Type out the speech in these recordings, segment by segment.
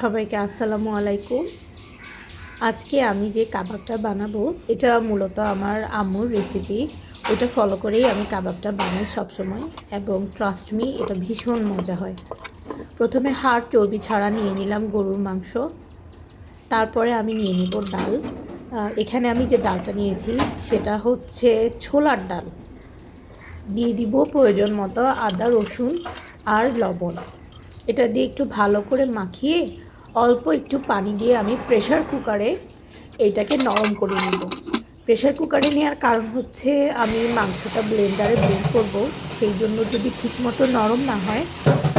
সবাইকে আসসালামু আলাইকুম। আজকে আমি যে কাবাবটা বানাবো, এটা মূলত আমার আম্মুর রেসিপি ওটা ফলো করেই আমি কাবাবটা বানাই সবসময় এবং ট্রাস্ট মি এটা ভীষণ মজা হয়। প্রথমে হাড় চর্বি ছাড়া নিয়ে নিলাম গরুর মাংস। তারপরে আমি নিয়ে নিব ডাল। এখানে আমি যে ডালটা নিয়েছি, সেটা হচ্ছে ছোলার ডাল। দিয়ে দিব প্রয়োজন মতো আদা, রসুন আর লবণ। এটা দিয়ে একটু ভালো করে মাখিয়ে অল্প একটু পানি দিয়ে আমি প্রেশার কুকারে এইটাকে নরম করে নেব। প্রেশার কুকারে নেওয়ার কারণ হচ্ছে আমি মাংসটা ব্লেন্ডারে ব্লেন্ড করব, সেই জন্য যদি ঠিকমতো নরম না হয়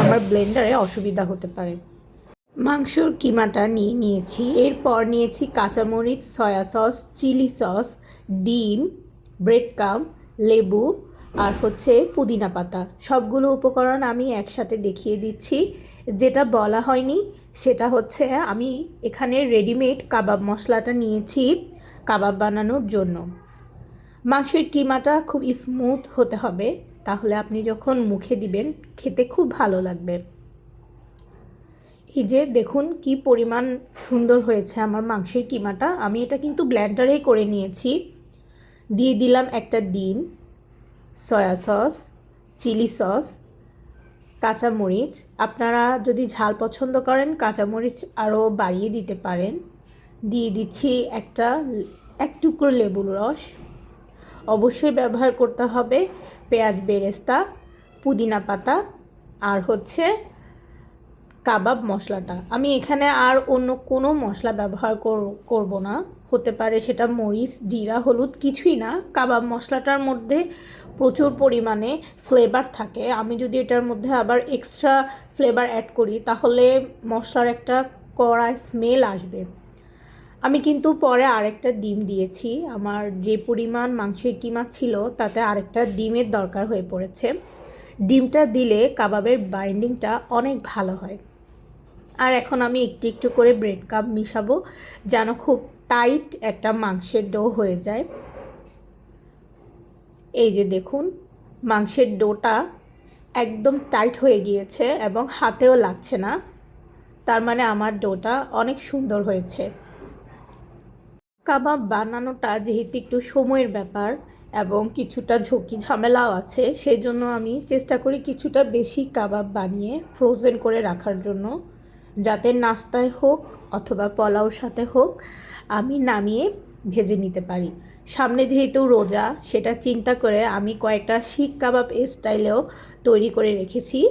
আমার ব্লেন্ডারে অসুবিধা হতে পারে। মাংসর কিমাটা নিয়ে নিয়েছি। এরপর নিয়েছি কাঁচামরিচ সয়া সস চিলি সস ডিম ব্রেড কাম লেবু আর হচ্ছে পুদিনা পাতা। সবগুলো উপকরণ আমি একসাথে দেখিয়ে দিচ্ছি। যেটা বলা হয়নি, সেটা হচ্ছে আমি এখানে রেডিমেড কাবাব মশলাটা নিয়েছি কাবাব বানানোর জন্য। মাংসের কিমাটা খুব স্মুথ হতে হবে, তাহলে আপনি যখন মুখে দিবেন, খেতে খুব ভালো লাগবে। এই যে দেখুন কি পরিমাণ সুন্দর হয়েছে আমার মাংসের কিমাটা। আমি এটা কিন্তু ব্ল্যান্ডারেই করে নিয়েছি। দিয়ে দিলাম একটা ডিম। সয়া সস, চিলি সস, কাঁচামরিচ। আপনারা যদি ঝাল পছন্দ করেন, কাঁচামরিচ আরও বাড়িয়ে দিতে পারেন। দিয়ে দিচ্ছি একটা এক টুকরো লেবুর রস। অবশ্যই ব্যবহার করতে হবে পেঁয়াজ বেরেস্তা, পুদিনা পাতা, আর হচ্ছে কাবাব মশলাটা। আমি এখানে আর অন্য কোনো মশলা ব্যবহার কর- করব না। হতে পারে সেটা মরিচ, জিরা, হলুদ, কিছুই না। কাবাব মশলাটার মধ্যে প্রচুর পরিমাণে ফ্লেভার থাকে। আমি যদি এটার মধ্যে আবার এক্সট্রা ফ্লেভার অ্যাড করি, তাহলে মশলার একটা কড়া স্মেল আসবে। আমি কিন্তু পরে আরেকটা ডিম দিয়েছি। আমার যে পরিমাণ মাংসের কিমা ছিল, তাতে আরেকটা ডিমের দরকার হয়ে পড়েছে। ডিমটা দিলে কাবাবের বাইন্ডিংটা অনেক ভালো হয়। আর এখন আমি একটু একটু করে ব্রেড কাপ মিশাবো, যেন খুব টাইট একটা মাংসের ডো হয়ে যায়। এই যে দেখুন, মাংসের ডোটা একদম টাইট হয়ে গিয়েছে এবং হাতেও লাগছে না। তার মানে আমার ডোটা অনেক সুন্দর হয়েছে। কাবাব বানানোটা যেহেতু একটু সময়ের ব্যাপার এবং কিছুটা ঝুঁকি ঝামেলাও আছে, সেই জন্য আমি চেষ্টা করি কিছুটা বেশি কাবাব বানিয়ে ফ্রোজেন করে রাখার জন্য। যাতে নাস্তায় হোক অথবা পলাও সাথে হোক, আমি নামিয়ে ভেজে নিতে পারি। সামনে যেহেতু রোজা, সেটা চিন্তা করে আমি কয়েকটা শিক কাবাব স্টাইলেও তৈরি করে রেখেছি।